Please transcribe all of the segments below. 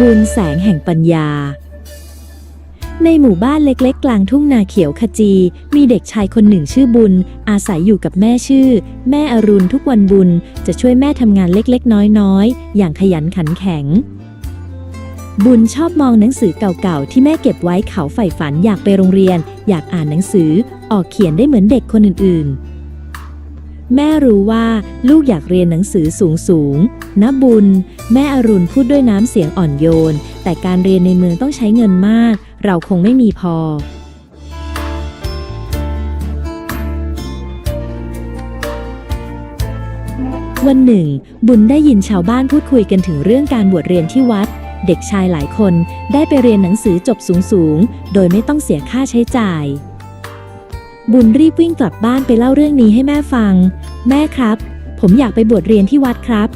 บุญแสงแห่งปัญญา ในหมู่บ้านเล็กๆ กลางทุ่งนาเขียวขจี มีเด็กชายคนหนึ่งชื่อบุญ อาศัยอยู่กับแม่ชื่อ แม่อรุณทุกวันบุญจะช่วยแม่ทำงานเล็กๆ น้อยๆ อย่างขยันขันแข็ง บุญชอบมองหนังสือเก่าๆ ที่แม่เก็บไว้เขาใฝ่ฝันอยากไปโรงเรียน อยากอ่านหนังสือ ออกเขียนได้เหมือนเด็กคนอื่นๆ แม่รู้ว่าลูกอยากเรียนหนังสือสูงๆนะบุญ แม่อรุณพูดด้วยน้ำเสียงอ่อนโยน แต่การเรียนในเมืองต้องใช้เงินมาก เราคงไม่มีพอ วันหนึ่ง บุญได้ยินชาวบ้านพูดคุยกันถึงเรื่องการบวชเรียนที่วัด เด็กชายหลายคนได้ไปเรียนหนังสือจบสูงๆ โดยไม่ต้องเสียค่าใช้จ่าย บุญรีบวิ่งกลับบ้านไปเล่าเรื่องนี้ให้แม่ฟัง แม่ครับ ผมอยากไปบวชเรียนที่วัดครับ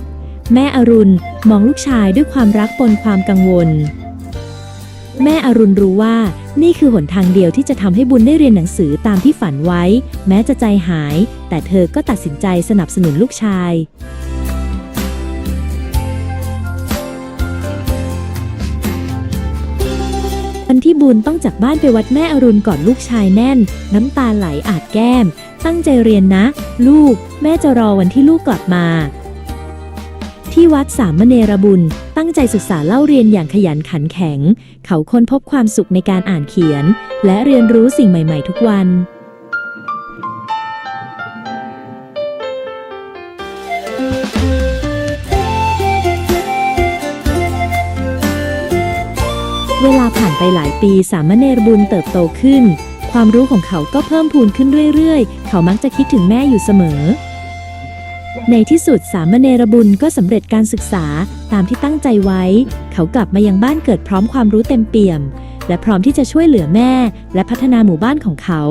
แม่อรุณมองลูกชายด้วยความรักปนความกังวล แม่อรุณรู้ว่า นี่คือหนทางเดียวที่จะทำให้บุญได้เรียนหนังสือตามที่ฝันไว้ แม้จะใจหาย แต่เธอก็ตัดสินใจสนับสนุนลูกชาย ที่บุญต้องจากบ้านไปวัดแม่อรุณก่อนลูกชายแน่น น้ำตาไหลอาจแก้ม ตั้งใจเรียนนะ ลูก แม่จะรอวันที่ลูกกลับมา ที่วัดสามเณรบุญ ตั้งใจศึกษาเล่าเรียนอย่างขยันขันแข็ง เขาค้นพบความสุขในการอ่านเขียน และเรียนรู้สิ่งใหม่ ๆ ทุกวัน เวลาผ่านไปหลายปีสามเณรบุญเติบโตขึ้น ความรู้ของเขาก็เพิ่มพูนขึ้นเรื่อยๆ เขามักจะคิดถึงแม่อยู่เสมอ ในที่สุดสามเณรบุญก็สำเร็จการศึกษาตามที่ตั้งใจไว้ เขากลับมายังบ้านเกิดพร้อมความรู้เต็มเปี่ยม และพร้อมที่จะช่วยเหลือแม่ และพัฒนาหมู่บ้านของเขา